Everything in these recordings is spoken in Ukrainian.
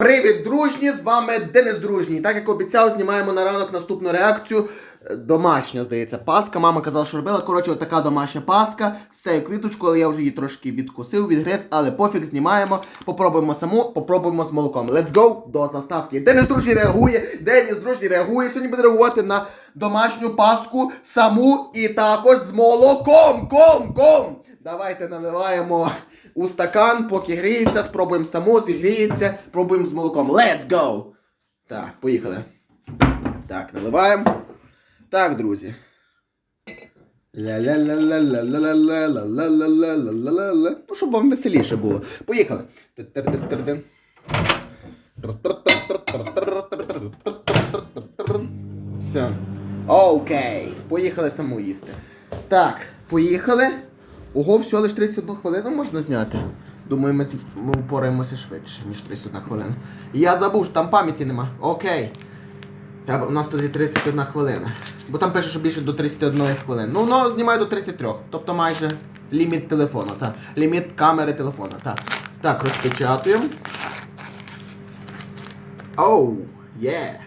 Привіт, дружні! З вами Денис Дружній. Так як обіцяв, знімаємо на ранок наступну реакцію. Е, Домашня, здається, паска. Мама казала, що робила. Коротше, отака домашня паска з цією квіточкою, але я вже її трошки відкусив, відгриз, але пофіг знімаємо. Попробуємо саму, попробуємо з молоком. Let's go до заставки. Денис Дружній реагує. Денис Дружній реагує. Сьогодні буде реагувати на домашню паску саму і також з молоком. Ком, ком. Давайте наливаємо у стакан, поки гріється, спробуємо само, зігріється, пробуємо з молоком. Let's go! Так, поїхали. Так, наливаємо. Так, друзі. Ну, щоб вам веселіше було. Поїхали. Все. Окей. Поїхали саму їсти. Так, поїхали. Ого, всього лише 31 хвилину можна зняти. Думаю, ми, ми упораємося швидше, ніж 31 хвилина. Я забув, що там пам'яті нема. Окей. Треба, у нас тоді 31 хвилина. Бо там пише, що більше до 31 хвилини. Ну, воно знімає до 33. Тобто майже ліміт телефону, так. Ліміт камери телефона, так. Так, розпечатуємо. Оу, є.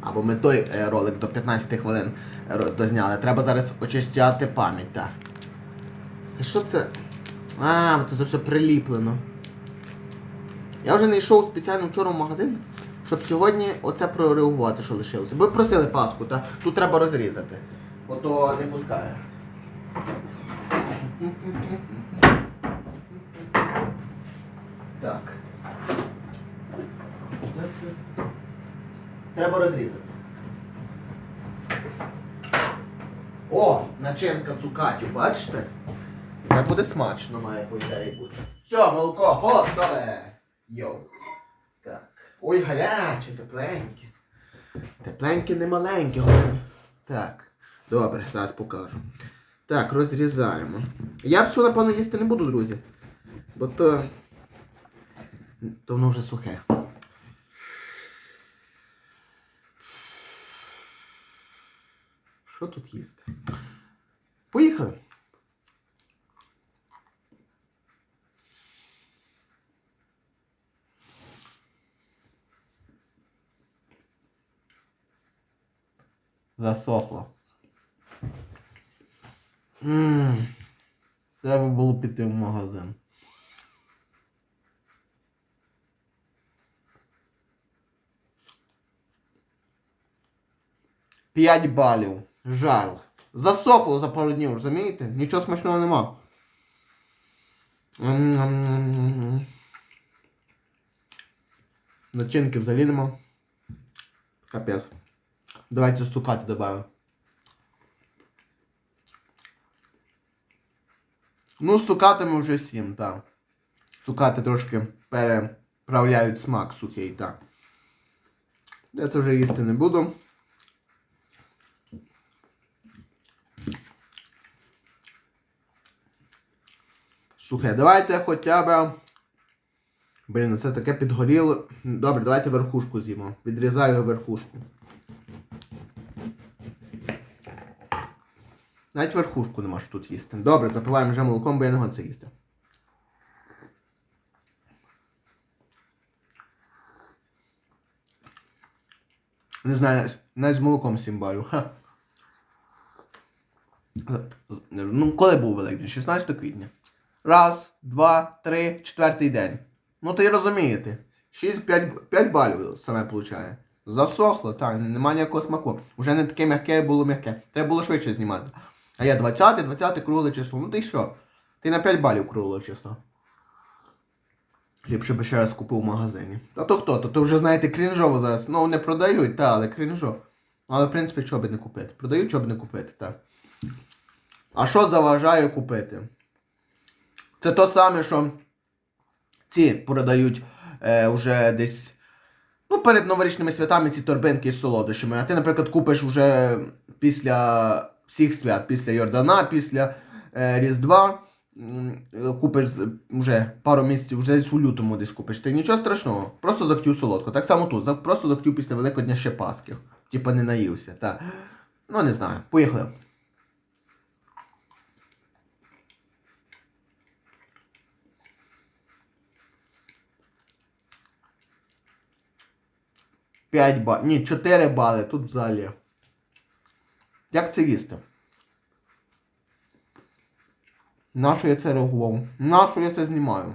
Або ми той е, ролик до 15 хвилин е, дозняли. Треба зараз очищати пам'ять, так. А Що це? А, це все приліплено. Я вже не йшов спеціально вчора в магазин, щоб сьогодні оце прореагувати, що лишилося. Бо просили паску, та тут треба розрізати. Бо то не пускає. Так. Треба розрізати. О, начинка цукатю, бачите? Це буде смачно, має по ідеї бути. Все, молоко готове. Йоу. Так. Ой, гаряче, тепленьке. Тепленьке, не маленьке. Так. Добре, зараз покажу. Так, розрізаємо. Я все, напевно, їсти не буду, друзі. Бо то. То воно вже сухе. Що тут їсти? Поїхали. Засохло. Ммм. Треба було піти в магазин. П'ять балів. Жаль. Засохло за пару днів, розумієте? Нічого смачного нема. Начинки взагалі нема. Капець. Давайте цукати добавим. Ну, з цукатами вже сім, так. Цукати трошки переправляють смак сухий, так. Я це вже їсти не буду. Сухе. Давайте хоча б. Блін, це таке підгоріло. Добре, давайте верхушку з'їмо. Відрізаю верхушку. Навіть верхушку нема що тут їсти. Добре, запиваємо вже молоком, бо я не хочу це їсти. Не знаю, навіть- з молоком сімбалю. Ха. Ну, коли був Великдень? 16 квітня. Раз, два, три, четвертий день. Ну то й розумієте. 6-5 балів саме получає. Засохло, так, нема ніякого смаку. Уже не таке м'яке було м'яке. Треба було швидше знімати. А я 20, 20 кругле число. Ну ти що? Ти на 5 балів кругле число. Ліпше би ще раз купив в магазині. Та то хто? То, то вже знаєте крінжово зараз. Ну не продають, та, але крінжо. Але в принципі, чого би не купити. Продають, чого б не купити, так. А що заважає купити? Це то саме, що ці продають е, вже десь. Ну, перед новорічними святами ці торбинки з солодощами. А ти, наприклад, купиш вже після всіх свят, після Йордана, після е, Різдва. Купиш вже пару місяців, вже у лютому десь купиш. Ти нічого страшного. Просто захотів солодко. Так само тут. Просто захотів після Великодня ще Пасхи. Типа не наївся. Та. Ну, не знаю. Поїхали. 5 балів. Ні, 4 бали тут взагалі. Як це їсти? Нащо я це реагував? Нащо я це знімаю?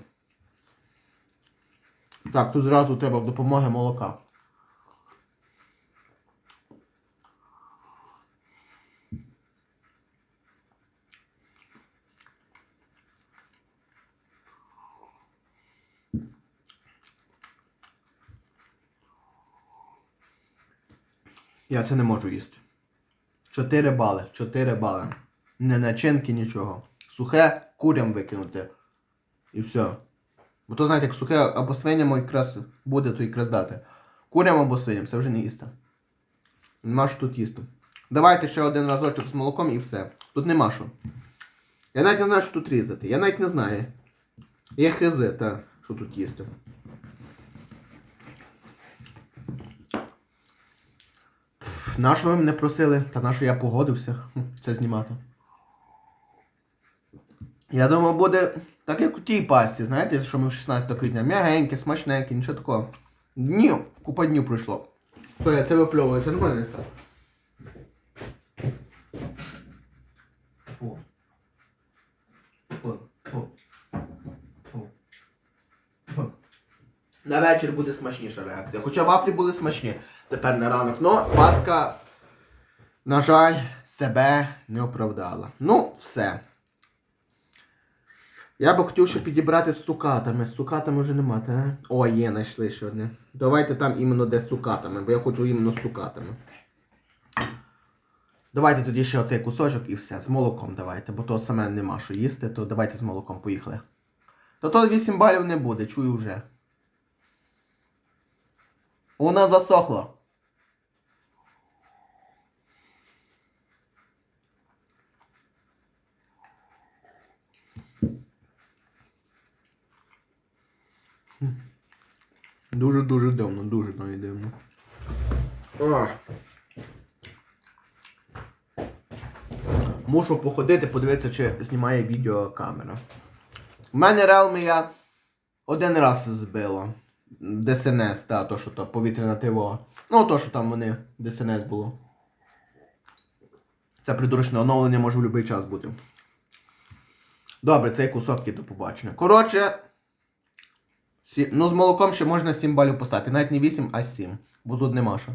Так, тут зразу треба допомоги молока. Я це не можу їсти. 4 бали, 4 бали. Не начинки, нічого. Сухе курям викинути. І все. Бо то знаєте, як сухе або свиням якраз буде, то якраз дати. Курям або свиням, це вже не їсти. Нема що тут їсти. Давайте ще один разочок з молоком і все. Тут нема що. Я навіть не знаю, що тут різати. Я навіть не знаю. Є хизи, та, що тут їсти. Нащо ви мене просили? Та нащо я погодився це знімати? Я думав, буде так, як у тій пасті, знаєте, що ми 16 квітня. М'ягеньке, смачненьке, нічого такого. Днів, купа днів пройшло. То я це випльовую, це. Фу. Фу. Фу. Фу. На вечір буде смачніша реакція. Хоча вафлі були смачні тепер на ранок. Ну, паска, на жаль, себе не оправдала. Ну, все. Я би хотів ще підібрати з цукатами. З цукатами вже нема, так? О, є, знайшли ще одне. Давайте там іменно де з цукатами, бо я хочу іменно з цукатами. Давайте тоді ще оцей кусочок і все. З молоком давайте, бо то саме нема що їсти, то давайте з молоком поїхали. То то 8 балів не буде, чую вже. Вона засохла. Дуже-дуже дивно, дуже навіть дивно. Ох. Мушу походити, подивитися, чи знімає відеокамера. У мене Realme один раз збило. ДСНС, та, то, що то повітряна тривога. Ну, то, що там вони ДСНС було. Це придурочне оновлення може в будь-який час бути. Добре, цей кусок є до побачення. Коротше. Сі... Ну, з молоком ще можна 7 балів поставити. Навіть не 8, а 7. Бо тут нема що.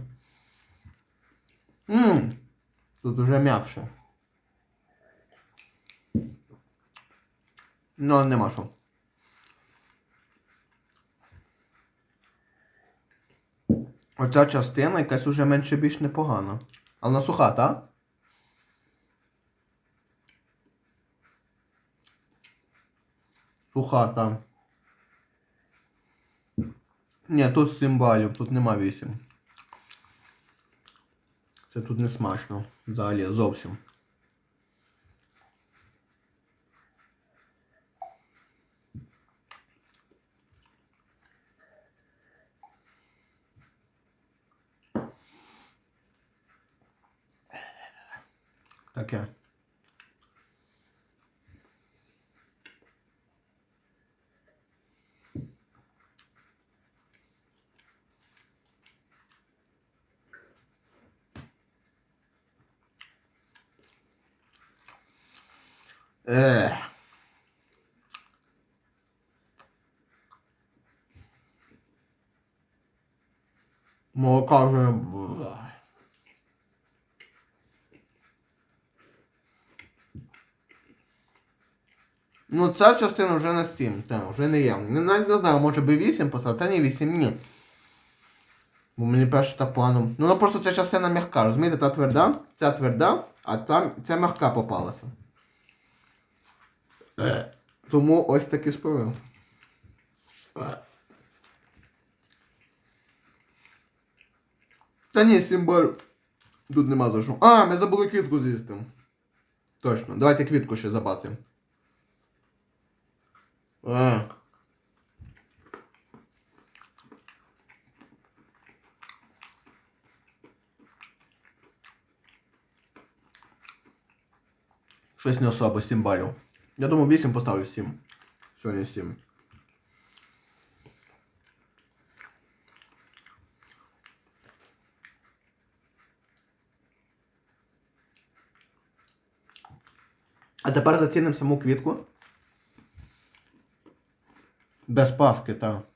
Ммм. Тут уже м'якше. Ну, нема що. Оця частина якась уже менше більш непогана. Але вона суха, так? Суха там. Ні, тут 7 балів, тут нема 8. Це тут не смачно. Взагалі зовсім. Таке. Ех. Молока вже. Ну, ця частина вже на 7, так, вже не є. Не, навіть не знаю, може би 8 поставити, та ні, 8 ні. Бо мені перше так погано. Ну, ну просто ця частина м'яка, розумієте, та тверда, ця тверда, а там ця м'яка попалася. Тому ось таки сповив. Та ні, 7 балів. Тут нема за що. А, ми забули квітку з'їсти. Точно. Давайте квітку ще забацимо. Щось не особо, 7 балів. Я думав 8 поставлю 7. Сьогодні 7. А тепер зацінимо саму квітку. Без паски, так.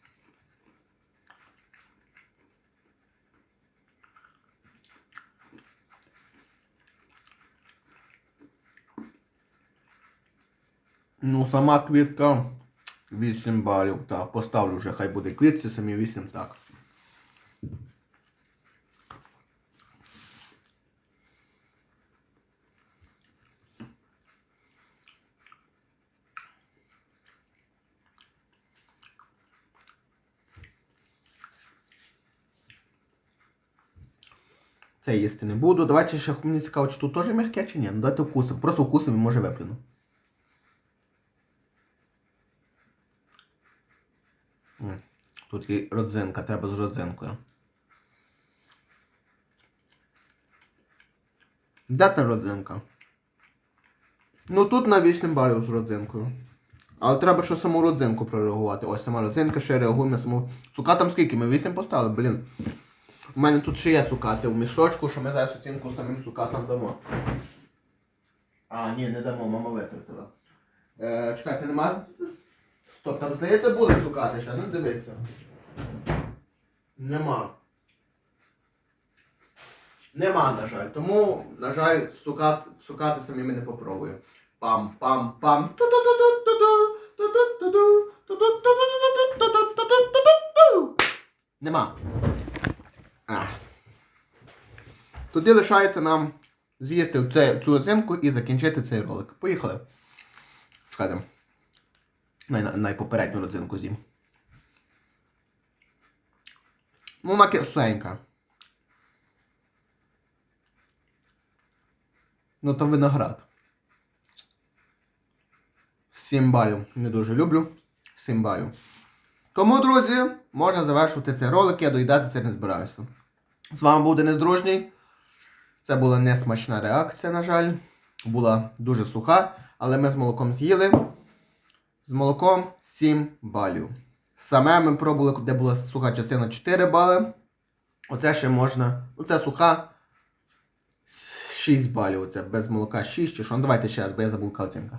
Ну, сама квітка 8 балів. Так, поставлю вже, хай буде квітці, самі 8 так. Це їсти не буду. Давайте ще мені цікаво, чи тут теж м'яке чи ні. Ну давайте вкусимо. Просто вкусимо і може виплюну. Тут є родзинка, треба з родзинкою. Де та родзинка? Ну тут на 8 балів з родзинкою. Але треба ще саму родзинку прореагувати. Ось сама родзинка ще реагує на саму. Цукатам скільки? Ми 8 поставили, блін. У мене тут ще є цукати в мішочку, що ми зараз оцінку самим цукатам дамо. А, ні, не дамо, мама витратила. Е, чекайте, нема. Стоп, там здається були цукати ще, ну дивиться. Нема. Нема, на жаль. Тому, на жаль, цукати, цукати самі ми не попробуємо. Пам-пам-пам. Нема. Тоді лишається нам з'їсти цю, оцінку і закінчити цей ролик. Поїхали. Шкадемо. Най, най, найпопередню родзинку з'їм. Ну, вона кисленька. Ну, то виноград. 7 балів. Не дуже люблю. 7 балів. Тому, друзі, можна завершувати цей ролик, я доїдати це не збираюся. З вами був Денис Дружній. Це була несмачна реакція, на жаль. Була дуже суха, але ми з молоком з'їли. З молоком 7 балів. Саме ми пробували, де була суха частина 4 бали. Оце ще можна. Ну, це суха 6 балів. Оце без молока 6 чи що. Ну давайте ще раз, бо я забув яка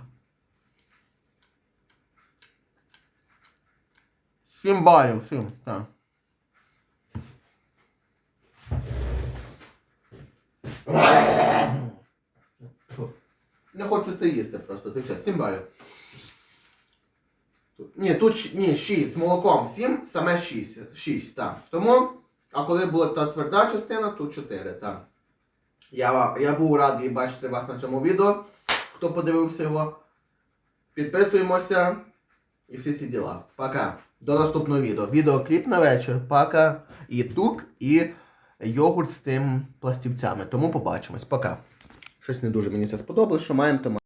7 балів, 7, так. Не хочу це їсти просто, ти все, 7 балів. Ні, тут ні, 6 з молоком 7, саме 6. 6, так. Тому, а коли була та тверда частина, тут 4, так. Я, я був радий бачити вас на цьому відео. Хто подивився його, підписуємося і всі ці діла. Пока. До наступного відео. Відеокліп на вечір. Пока. І тук, і йогурт з тим пластівцями. Тому побачимось. Пока. Щось не дуже мені це сподобалось, що маємо, то.